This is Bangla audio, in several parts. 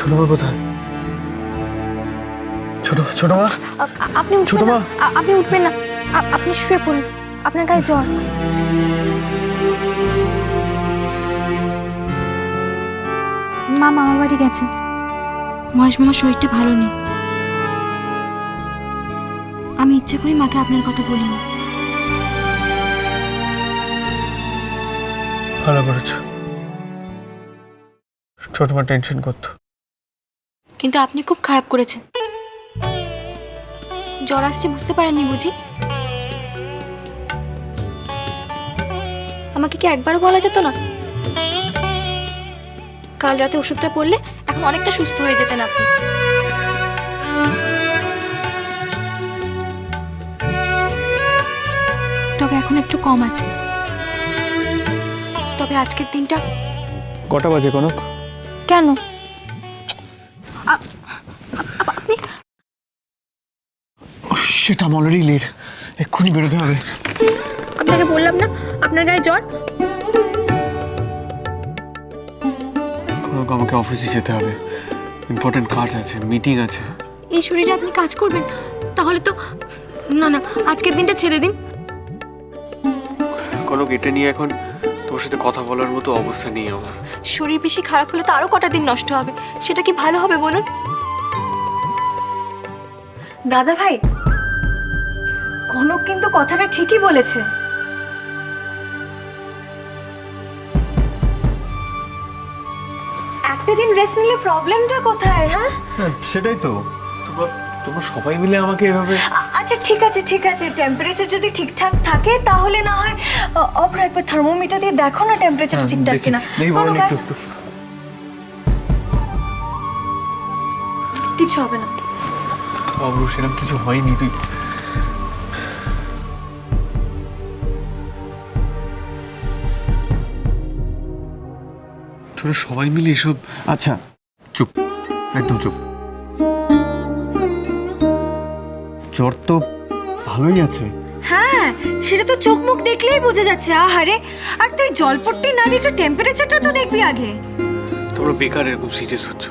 ছোট মা কোথায়? ছোট ছোট মা? আপনি ছোট মা। আপনি উঠবেন না। আপনি শুয়ে পড়ুন। আপনার গায়ে জ্বর। মা মামা বাড়ি গেছে। মহেশ মামার শরীরটা ভালো নেই। আমি ইচ্ছে করি মাকে আপনার কথা বলিনি ভালো করেছ। ছোট মা টেনশন করতো। কিন্তু আপনি খুব খারাপ করেছেন। জ্বর আসছে বুঝতে পারেননি বুঝি? আমাকে কি একবারও বলা যেত না? কাল রাতে ওষুধটা পড়লে এখন অনেকটা সুস্থ হয়ে যেতেন আপনি। তবে এখন একটু কম আছে। তবে আজকের দিনটা কটা বাজে কনক? কেন? সেটা অলরেডি লেট এক্ষুনি বেরোতে হবে। আপনাকে বললাম না আপনার গায়ে জ্বর? আমাকে অফিসে যেতে হবে। ইম্পর্টেন্ট কাজ আছে মিটিং আছে। এই শরীরে আপনি কাজ করবেন তাহলে তো না না আজকের দিনটা ছেড়ে দিন। কনক এটা নিয়ে এখন তোর সাথে কথা বলার মতো অবস্থা নেই আমার। শরীর বেশি খারাপ হলে তো আরও কটা দিন নষ্ট হবে। সেটা কি ভালো হবে বলুন? দাদা ভাই কনক কিন্তু কথাটা ঠিকই বলেছে। একটা দিন রেস্ট নিলে প্রবলেমটা কোথায় হ্যাঁ? সেটাই তো। তোমার তোমরা সবাই মিলে আমাকে এভাবে আচ্ছা ঠিক আছে ঠিক আছে টেম্পারেচার যদি ঠিকঠাক থাকে তাহলে না হয় অপর একবার থার্মোমিটার দিয়ে দেখো না টেম্পারেচার ঠিকঠাক দেখছি। কিনা। কিছু হবে না। অবরু সেরকম কিছু হয়নি তুই তোরা সবাই মিলে এসব আচ্ছা। চুপ। একদম চুপ। জ্বর তো ভালোই আছে। হ্যাঁ সেটা তো চোখ মুখ দেখলেই বোঝা যাচ্ছে আহারে। আর তুই জলপট্টি না দিয়ে একটু টেম্পারেচারটা তো দেখবি আগে। তোমরা বেকার এরকম সিরিয়াস হচ্ছ।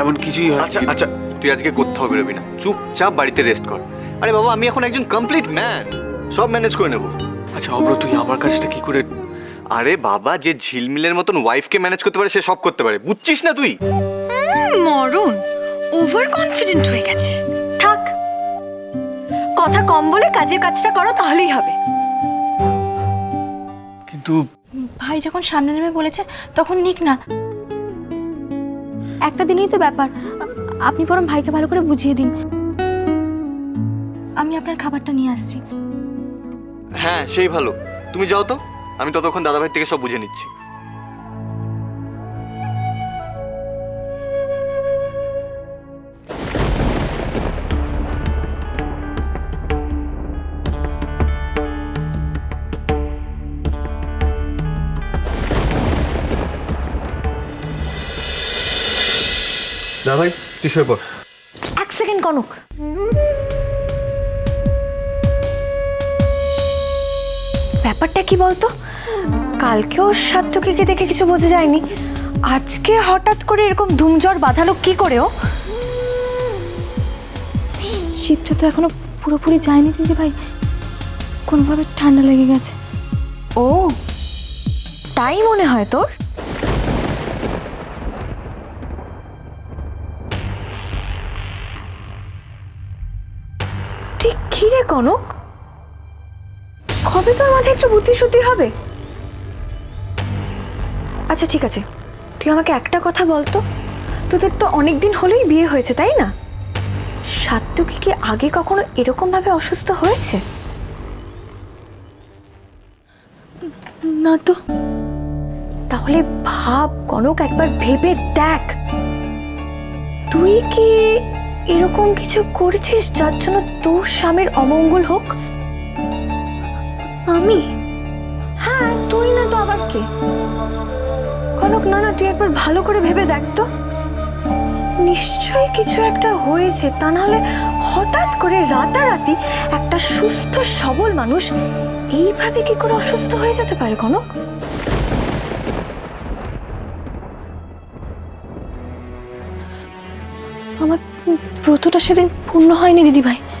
এমন কিছুই হয় আচ্ছা আচ্ছা তুই আজকে কোথাও বেরোবি না চুপচাপ বাড়িতে রেস্ট কর। আরে বাবা আমি এখন একজন কমপ্লিট ম্যান সব ম্যানেজ করে নেব। আচ্ছা অব্র তুই আমার কাজটা কি করে আরে বাবা যে ঝিলমিলের মতন ওয়াইফকে ম্যানেজ করতে পারে সে সব করতে পারে। বুঝছিস না তুই? মরণ। ওভার কনফিডেন্ট হয়ে গেছে। থাক। কথা কম বলে কাজের কাজটা করো তাহলেই হবে। কিন্তু ভাই যখন সামনে নেমে বলেছে তখন নিক না। একটা দিনই তো ব্যাপার। আপনি বরং ভাইকে ভালো করে বুঝিয়ে দিন। আমি আপনার খাবারটা নিয়ে আসছি। হ্যাঁ সেই ভালো। তুমি যাও তো। আমি ততক্ষণ দাদাভাই থেকে সব বুঝে নিচ্ছি। দাদাভাই তুই শুয়ে পড়। এক সেকেন্ড কনক। ব্যাপারটা কি বলতো? কালকেও সাত্তকীকে দেখে কিছু বোঝা যায়নি। আজকে হঠাৎ করে এরকম ধুমঝড় বাঁধালো কি করেও শীতটা তো এখনও পুরোপুরি যায়নি দিদি ভাই। কোনোভাবে ঠান্ডা লেগে গেছে। ও তাই মনে হয় তোর? ঠিক খিরে কনক? কবে তোর মাথায় একটু বুদ্ধি শুদ্ধি হবে? আচ্ছা ঠিক আছে। তুই আমাকে একটা কথা বলতো? তোদের তো অনেক দিন হলেই বিয়ে হয়েছে, তাই না? সাত্তকী কি আগে কখনো এরকম ভাবে অসুস্থ হয়েছে? না তো। তাহলে ভাব, কনক, একবার ভেবে দেখ। তুই কি এরকম কিছু করেছিস যার জন্য তোর স্বামীর অমঙ্গল হোক? আমি? হ্যাঁ তুই না তো আবার কে? কনক, না না, তুই একবার ভালো করে ভেবে দেখ তো। নিশ্চয়ই কিছু একটা হয়েছে, তা না হলে হঠাৎ করে রাতারাতি একটা সুস্থ, সবল মানুষ এইভাবে কি করে অসুস্থ হয়ে যেতে পারে, কনক? আমার ব্রতটা সেদিন পূর্ণ হয়নি, দিদিভাই। ভাই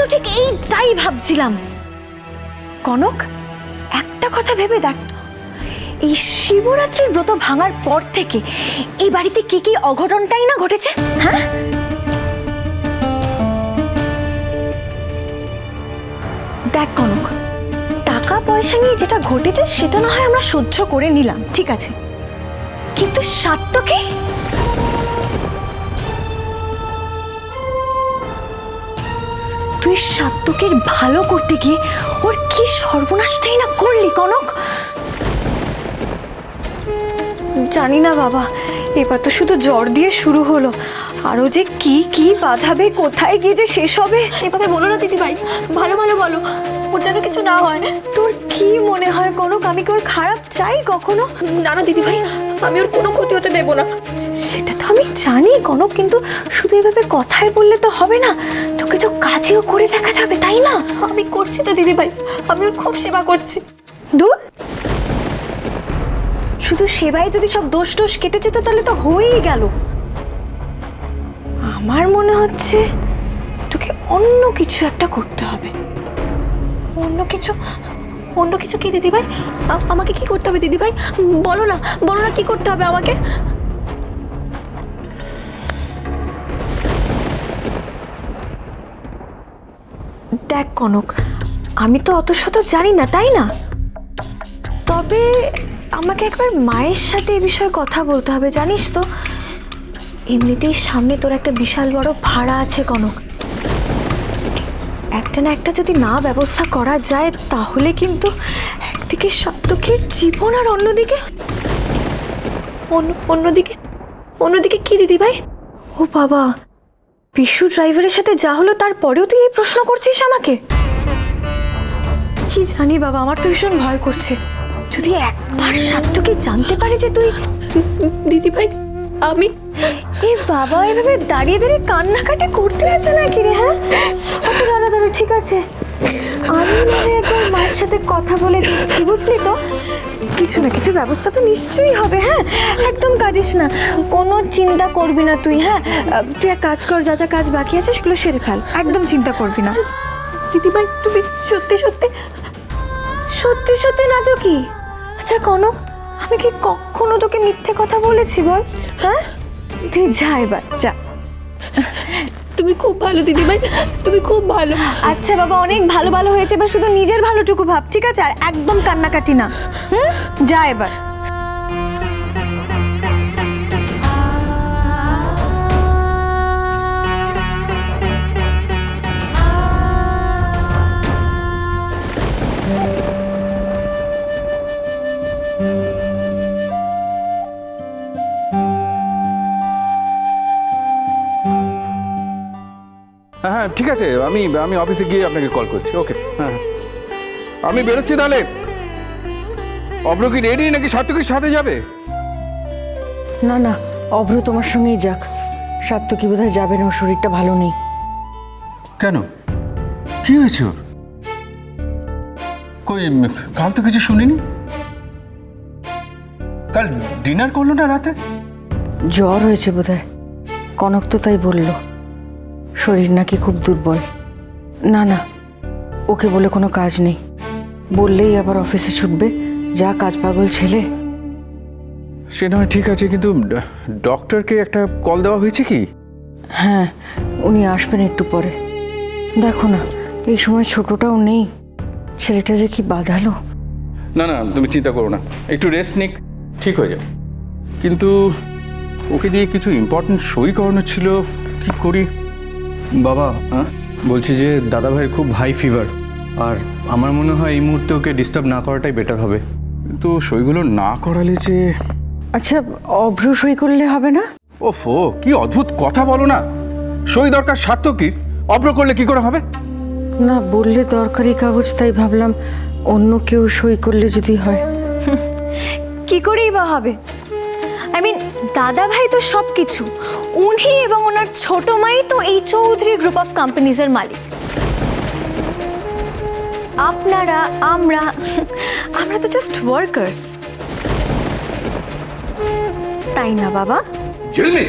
তো ঠিক এইটাই ভাবছিলাম। কনক, একটা কথা ভেবে দেখ এই শিবরাত্রির ব্রত ভাঙার পর থেকে এই বাড়িতে কি কি অঘটনটাই না ঘটেছে? হ্যাঁ? দেখ কনক টাকা পয়সা নিয়ে যেটা ঘটেছে সেটা না হয় আমরা সহ্য করে নিলাম, ঠিক আছে। কিন্তু সাত্তকে তুই সাত্তকের ভালো করতে গিয়ে ওর কি সর্বনাশটাই না করলি কনক? জানি না বাবা এবার তো শুধু জ্বর দিয়ে শুরু হলো। আরও যে কি কি বাঁধাবে কোথায় গিয়ে যে শেষ হবে? এভাবে বলো না দিদিভাই। ভালো ভালো বলো। ওর যেন কিছু না হয়। তোর কি মনে হয় কনক? আমি কি ওর খারাপ চাই কখনো? না না দিদিভাই আমি ওর কোনো ক্ষতি হতে দেবো না। আমি জানি কনক কিন্তু শুধু এভাবে কথায় বললে তো হবে না। তোকে তো কাজেও করে দেখা যাবে তাই না? আমি করছি তো দিদিভাই। আমি ওর খুব সেবা করছি। দূর। শুধু সেবায় যদি সব দোষ টোষ কেটে যেত তাহলে তো হয়েই গেল। আমার মনে হচ্ছে তোকে অন্য কিছু একটা করতে হবে। অন্য কিছু? অন্য কিছু কি দিদিভাই? আমাকে কি করতে হবে দিদিভাই? বলো না বলো না কি করতে হবে আমাকে? দেখ কনক, আমি তো অত শত জানি না, তাই না? তবে আমাকে একবার মায়ের সাথে এ বিষয়ে কথা বলতে হবে, জানিস তো? এমনিতেই সামনে তোর একটা বিশাল বড় ভাড়া আছে কনক। একটা না একটা যদি না ব্যবস্থা করা যায়, তাহলে কিন্তু একদিকে সত্যকের জীবন আর অন্যদিকে? অন্য, অন্যদিকে? অন্যদিকে কি দিদি ভাই ও বাবা পিসু ড্রাইভারের সাথে যা হলো তারপরেও তুই এই প্রশ্ন করছিস আমাকে? কি জানি বাবা আমার তো ভীষণ ভয় করছে। যদি একবার সাত্তকে জানতে পারে যে তুই দিদিভাই আমি এ বাবা এভাবে দাঁড়িয়ে দাঁড়িয়ে কান্নাকাটি করতে আছে নাকি রে হ্যাঁ? আচ্ছা দাঁড়া দাঁড়া ঠিক আছে। আমি একবার মায়ের সাথে কথা বলে দিচ্ছি বুঝলি তো? কিছু না, কিছু ব্যবস্থা তো নিশ্চয়ই হবে হ্যাঁ? একদম কাঁদিস না। কোনো চিন্তা করবি না তুই হ্যাঁ? তুই এক কাজ কর, যা যা কাজ বাকি আছে সেগুলো সেরে ফেল। একদম চিন্তা করবি না। দিদিভাই তুমি সত্যি সত্যি। সত্যি সত্যি না তো কি? আচ্ছা কনক, আমি কি কখনো তোকে মিথ্যে কথা বলেছি বল? হ্যাঁ? তুই যা এবার, যা। তুমি খুব ভালো দিদিভাই তুমি খুব ভালো। আচ্ছা বাবা, অনেক ভালো ভালো হয়েছে বা শুধু নিজের ভালোটুকু ভাব, ঠিক আছে? আর একদম কান্নাকাটি না। হুম? যা এবার। আছে আমি আমি অফিসে গিয়ে আপনাকে কল করছি ওকে হ্যাঁ। আমি বেরোচ্ছি তাহলে? অব্র কি রেডি নাকি সাত্বিকের সাথে যাবে? না না অভ্র তোমার সঙ্গেই যাক। সাত্তকী বোধহয় যাবে না ওর শরীরটা ভালো নেই। কেন? কি হয়েছে ওর? কই কাল তো কিছু শুনিনি? কাল ডিনার করল না রাতে? জ্বর হয়েছে বোধহয়। কনক তো তাই বলল। শরীর নাকি খুব দুর্বল। না না ওকে বলে কোনো কাজ নেই। বললেই আবার অফিসে ছুটবে। যা কাজ পাগল ছেলে। সে নয় ঠিক আছে কিন্তু ডক্টরকে একটা কল দেওয়া হয়েছে কি? হ্যাঁ উনি আসবেন একটু পরে। দেখো না এই সময় ছোটটাও নেই। ছেলেটা যে কি বাঁধালো। না না তুমি চিন্তা করো না। একটু রেস্ট নিক ঠিক হয়ে যাবে। কিন্তু ওকে দিয়ে কিছু ইম্পর্টেন্ট সই করানো ছিল কি করি? বাবা হ্যাঁ? বলছি যে দাদা ভাইয়ের খুব হাই ফিভার আর আমার মনে হয় এই মুহূর্তে ওকে ডিস্টার্ব না করাটাই বেটার হবে। কিন্তু সইগুলো না করালে যে আচ্ছা অভ্র সই করলে হবে না? ওফো কি অদ্ভুত কথা বলো না। সই দরকার সার্থকীর অভ্র করলে কি করে হবে? না বললে দরকারি কাগজ তাই ভাবলাম অন্য কেউ সই করলে যদি হয়। কি করেই বা হবে? আই মিন দাদা ভাই তো সব কিছু উনি এবং ওনার ছোট মাই তো এই চৌধুরী গ্রুপ অফ কোম্পানিজের মালিক। আপনারা, আমরা আমরা তো জাস্ট ওয়ার্কার্স তাই না, বাবা? ঝিলমিল